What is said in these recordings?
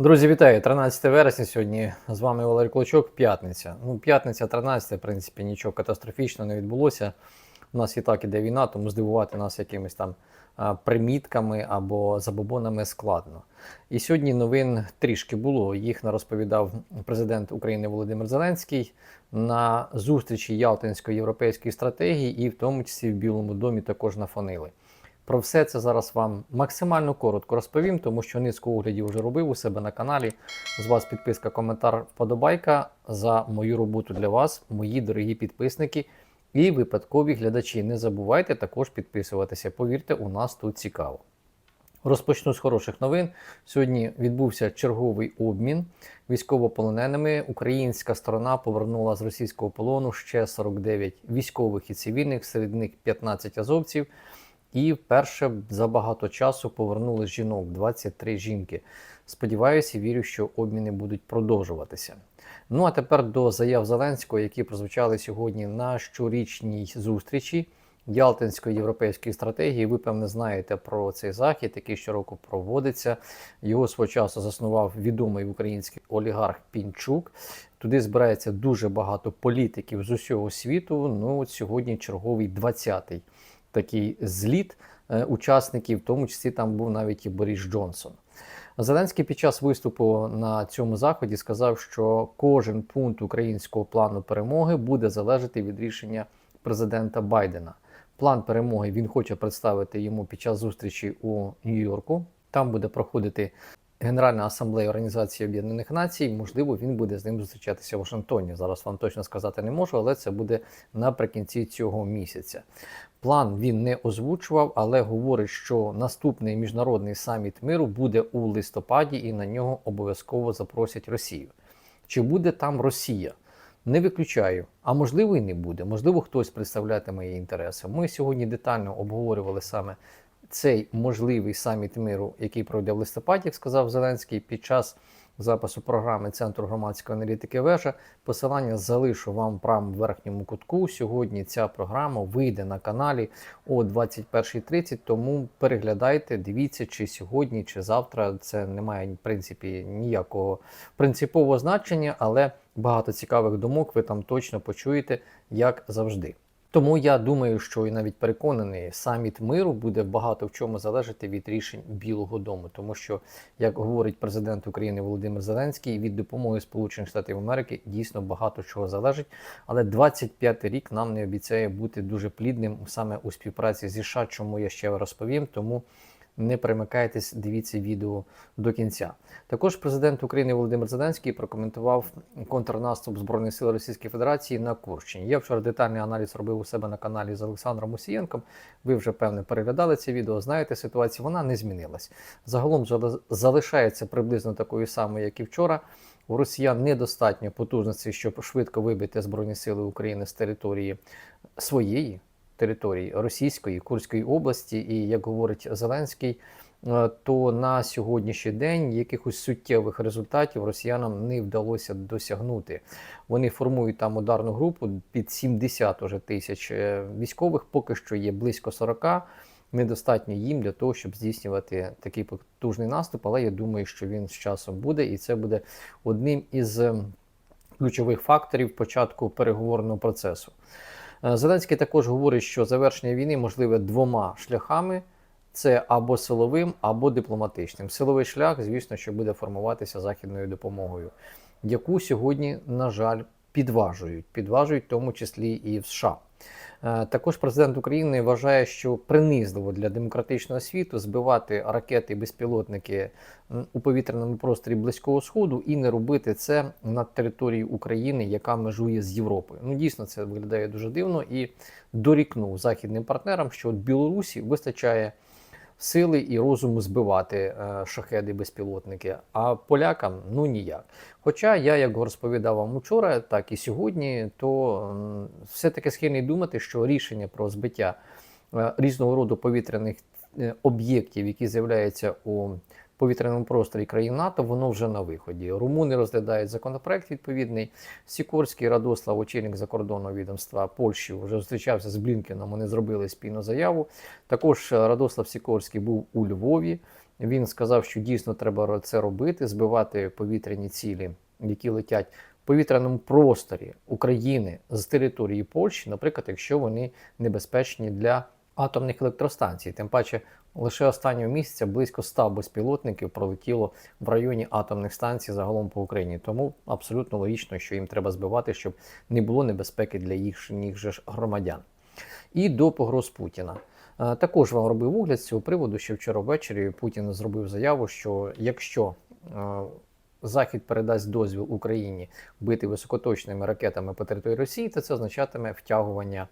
Друзі, вітаю! 13 вересня сьогодні з вами Валерій Клочок. П'ятниця. Ну, п'ятниця, 13, в принципі, нічого катастрофічного не відбулося. У нас і так іде війна, тому здивувати нас якимись там примітками або забобонами складно. І сьогодні новин трішки було. Їх розповідав президент України Володимир Зеленський на зустрічі Ялтинської європейської стратегії, і в тому числі в Білому домі також нафонили. Про все це зараз вам максимально коротко розповім, тому що низку оглядів вже робив у себе на каналі. З вас підписка, коментар, вподобайка за мою роботу для вас, мої дорогі підписники і випадкові глядачі. Не забувайте також підписуватися. Повірте, у нас тут цікаво. Розпочну з хороших новин. Сьогодні відбувся черговий обмін військовополоненими. Українська сторона повернула з російського полону ще 49 військових і цивільних, серед них 15 азовців. І вперше за багато часу повернули жінок 23 жінки. Сподіваюся, вірю, що обміни будуть продовжуватися. Ну а тепер до заяв Зеленського, які прозвучали сьогодні на щорічній зустрічі Ялтинської європейської стратегії. Ви певне знаєте про цей захід, який щороку проводиться. Його свого часу заснував відомий український олігарх Пінчук. Туди збирається дуже багато політиків з усього світу. Ну от сьогодні черговий 20-й такий зліт е, учасників, в тому числі там був навіть і Борис Джонсон. Зеленський під час виступу на цьому заході сказав, що кожен пункт українського плану перемоги буде залежати від рішення президента Байдена. План перемоги він хоче представити йому під час зустрічі у Нью-Йорку. Там буде проходити Генеральна асамблея Організації Об'єднаних Націй. Можливо, він буде з ним зустрічатися в Вашингтоні. Зараз вам точно сказати не можу, але це буде наприкінці цього місяця. План він не озвучував, але говорить, що наступний міжнародний саміт миру буде у листопаді, і на нього обов'язково запросять Росію. Чи буде там Росія? Не виключаю, а можливо і не буде. Можливо, хтось представлятиме її інтереси. Ми сьогодні детально обговорювали саме цей можливий саміт миру, який пройде в листопаді, як сказав Зеленський, під час запису програми Центру громадської аналітики Вежа. Посилання залишу вам в правому верхньому кутку. Сьогодні ця програма вийде на каналі о 21.30, тому переглядайте, дивіться, чи сьогодні, чи завтра. Це не має в принципі ніякого принципового значення, але багато цікавих думок ви там точно почуєте, як завжди. Тому я думаю, що і навіть переконаний, саміт миру буде багато в чому залежати від рішень Білого Дому, тому що, як говорить президент України Володимир Зеленський, від допомоги Сполучених Штатів Америки дійсно багато чого залежить. Але 25-й рік нам не обіцяє бути дуже плідним саме у співпраці зі США, чому я ще розповім. Тому не перемикайтесь, дивіться відео до кінця. Також президент України Володимир Зеленський прокоментував контрнаступ Збройних сил Російської Федерації на Курщині. Я вчора детальний аналіз робив у себе на каналі з Олександром Мусієнком. Ви вже певне переглядали це відео. Знаєте, ситуація вона не змінилась. Загалом залишається приблизно такою самою, як і вчора. У росіян недостатньо потужності, щоб швидко вибити Збройні Сили України з території своєї території Російської Курської області, і як говорить Зеленський, е, то на сьогоднішній день якихось суттєвих результатів росіянам не вдалося досягнути. Вони формують там ударну групу під 70 уже тисяч е, військових, поки що є близько 40. Недостатньо їм для того, щоб здійснювати такий потужний наступ, але я думаю, що він з часом буде, і це буде одним із ключових факторів початку переговорного процесу. Е, Зеленський також говорить, що завершення війни можливе двома шляхами: це або силовим, або дипломатичним. Силовий шлях, звісно, що буде формуватися західною допомогою, яку сьогодні, на жаль, підважують. Підважують в тому числі і в США. Е, також президент України вважає, що принизливо для демократичного світу збивати ракети і безпілотники у повітряному просторі близького сходу і не робити це на території України, яка межує з Європою. Ну дійсно це виглядає дуже дивно і дорікнув західним партнерам, що от Білорусі вистачає сили і розуму збивати е, шахеди безпілотники, а полякам ну ніяк. Хоча я, як розповідав вам учора, так і сьогодні, то все-таки схильний думати, що рішення про збиття е, різного роду повітряних е, об'єктів, які з'являються у повітряному просторі країн НАТО, воно вже на виході. Румуни розглядають законопроект відповідний. Сікорський Радослав, очільник закордонного відомства Польщі, вже зустрічався з Блінкеном. Вони зробили спільну заяву. Також Радослав Сікорський був у Львові. Він сказав, що дійсно треба це робити, збивати повітряні цілі, які летять в повітряному просторі України з території Польщі, наприклад, якщо вони небезпечні для атомних електростанцій. Тим паче, лише останнього місяця близько 100 безпілотників пролетіло в районі атомних станцій загалом по Україні. Тому абсолютно логічно, що їм треба збивати, щоб не було небезпеки для їхніх же громадян. І до погроз Путіна. Е, Також вам робив огляд з цього приводу, що вчора ввечері Путін зробив заяву, що якщо е, Захід передасть дозвіл Україні бити високоточними ракетами по території Росії, то це означатиме втягування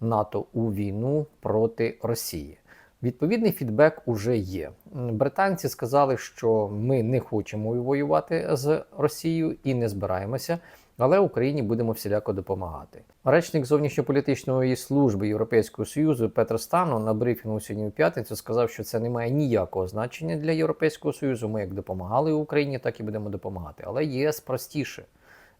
НАТО у війну проти Росії. Відповідний фідбек уже є. Британці сказали, що ми не хочемо воювати з Росією і не збираємося, але Україні будемо всіляко допомагати. Речник зовнішньополітичної служби Європейського союзу Петр Стано на брифінгу сьогодні в п'ятницю сказав, що це не має ніякого значення для Європейського союзу. Ми як допомагали Україні, так і будемо допомагати. Але ЄС простіше.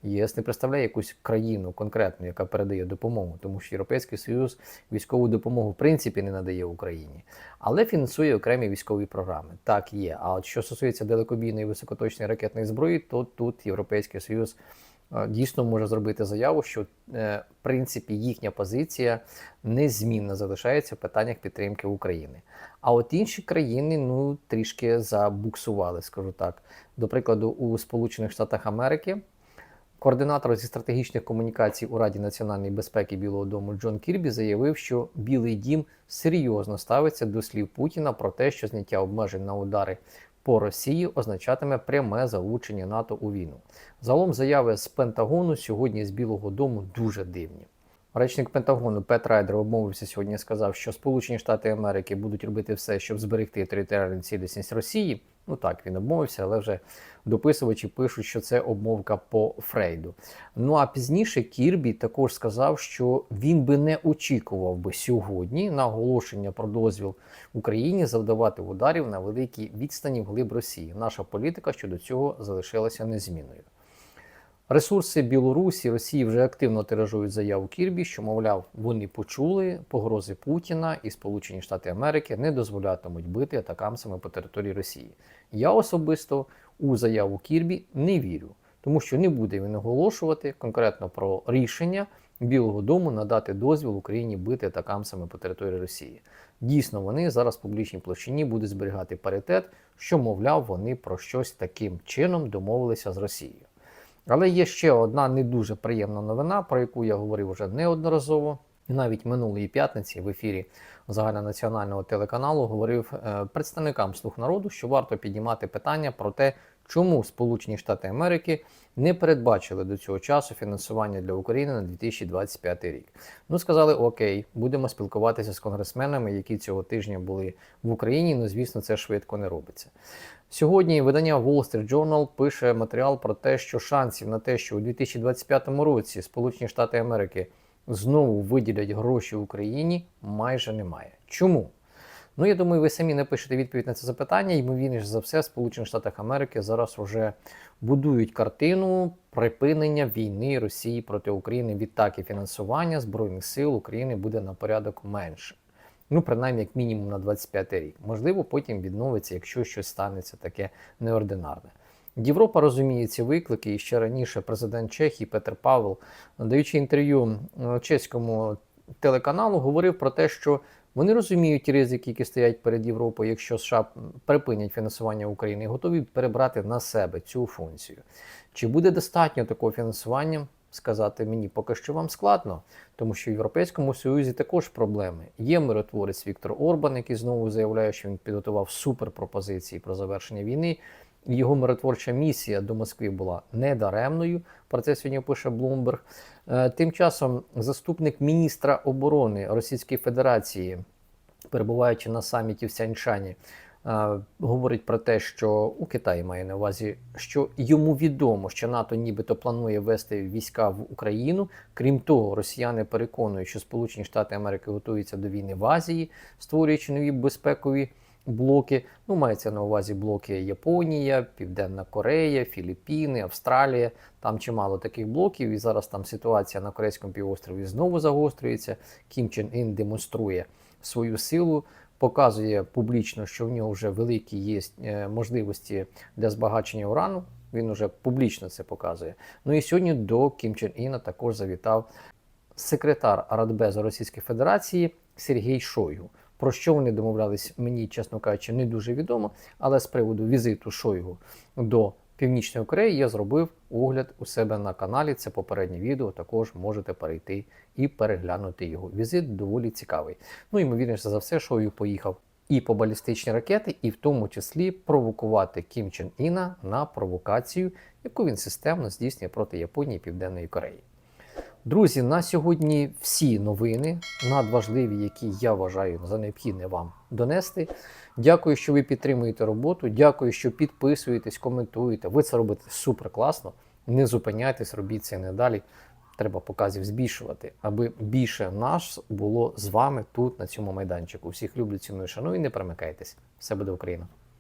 ЄС не представляє якусь країну конкретну, яка передає допомогу, тому що Європейський Союз військову допомогу в принципі не надає Україні, але фінансує окремі військові програми. Так є. А от що стосується далекобійної високоточної ракетної зброї, то тут Європейський Союз е, дійсно може зробити заяву, що е, в принципі їхня позиція незмінна залишається в питаннях підтримки України. А от інші країни ну трішки забуксували, скажу так. До прикладу, у Сполучених Штатах Америки. Координатор зі стратегічних комунікацій у Раді національної безпеки Білого Дому Джон Кірбі заявив, що Білий Дім серйозно ставиться до слів Путіна про те, що зняття обмежень на удари по Росії означатиме пряме залучення НАТО у війну. Залом заяви з Пентагону сьогодні з Білого Дому дуже дивні. Речник Пентагону Пет Райдер обмовився сьогодні. Сказав, що Сполучені Штати Америки будуть робити все, щоб зберегти територіальну цілісність Росії. Ну так він обмовився, але вже дописувачі пишуть, що це обмовка по Фрейду. Ну а пізніше Кірбі також сказав, що він би не очікував би сьогодні на оголошення про дозвіл Україні завдавати ударів на великій відстані вглиб Росії. Наша політика щодо цього залишилася незмінною. Ресурси Білорусі, Росії вже активно тиражують заяву Кірбі, що, мовляв, вони почули погрози Путіна і Сполучені Штати Америки не дозволятимуть бити атакамсами по території Росії. Я особисто у заяву Кірбі не вірю, тому що не буде він оголошувати конкретно про рішення Білого Дому надати дозвіл Україні бити атакамсами по території Росії. Дійсно, вони зараз в публічній площині будуть зберігати паритет, що, мовляв, вони про щось таким чином домовилися з Росією. Але є ще одна не дуже приємна новина, про яку я говорив вже неодноразово. І навіть минулої п'ятниці в ефірі загальнонаціонального телеканалу говорив е, представникам слуг народу, що варто піднімати питання про те, чому Сполучені Штати Америки не передбачили до цього часу фінансування для України на 2025 рік. Ну сказали, окей, будемо спілкуватися з конгресменами, які цього тижня були в Україні. Ну звісно, це швидко не робиться. Сьогодні видання Wall Street Journal пише матеріал про те, що шансів на те, що у 2025 році Сполучені Штати Америки знову виділять гроші Україні, майже немає. Чому? Ну, я думаю, ви самі напишете відповідь на це запитання. Ймовірніше за все, в Сполучених Штатах Америки зараз вже будують картину припинення війни Росії проти України. Відтак і фінансування Збройних сил України буде на порядок менше. Ну, принаймні, як мінімум на 25 рік. Можливо, потім відновиться, якщо щось станеться таке неординарне. Європа розуміє ці виклики, і ще раніше президент Чехії Петр Павел, даючи інтерв'ю е, чеському телеканалу, говорив про те, що вони розуміють ризики, які стоять перед Європою, якщо США припинять фінансування України, і готові перебрати на себе цю функцію. Чи буде достатньо такого фінансування? Сказати мені поки що вам складно, тому що в Європейському Союзі також проблеми. Є миротворець Віктор Орбан, який знову заявляє, що він підготував суперпропозиції про завершення війни. Його миротворча місія до Москви була недаремною. Про це сьогодні пише Блумберг. Тим часом заступник міністра оборони Російської Федерації, перебуваючи на саміті в Сяньшані, е, говорить про те, що у Китаї має на увазі, що йому відомо, що НАТО нібито планує вести війська в Україну. Крім того, росіяни переконують, що Сполучені Штати Америки готуються до війни в Азії, створюючи нові безпекові блоки. Ну, мається на увазі блоки Японія, Південна Корея, Філіппіни, Австралія. Там чимало таких блоків, і зараз там ситуація на Корейському півострові знову загострюється. Кім Чен Ін демонструє свою силу. показує публічно, що в нього вже великі є е, можливості для збагачення урану. Він уже публічно це показує. Ну і сьогодні до Кім Чен Іна також завітав секретар Радбезу Російської Федерації Сергій Шойгу. Про що вони домовлялись, мені, чесно кажучи, не дуже відомо. Але з приводу візиту Шойгу до Північної Кореї я зробив огляд у себе на каналі. Це попереднє відео. Також можете перейти і переглянути його. Візит доволі цікавий. Ну ймовірніше за все, Шойгу поїхав і по балістичні ракети, і в тому числі провокувати Кім Чен Іна на провокацію, яку він системно здійснює проти Японії і Південної Кореї. Друзі, на сьогодні всі новини надважливі, які я вважаю за необхідне вам донести. Дякую, що ви підтримуєте роботу. Дякую, що підписуєтесь, коментуєте. Ви це робите супер класно. Не зупиняйтесь, робіть це і надалі. Треба показів збільшувати, аби більше нас було з вами тут, на цьому майданчику. Всіх люблю, ціную, шаную і не перемикайтесь. Все буде Україна!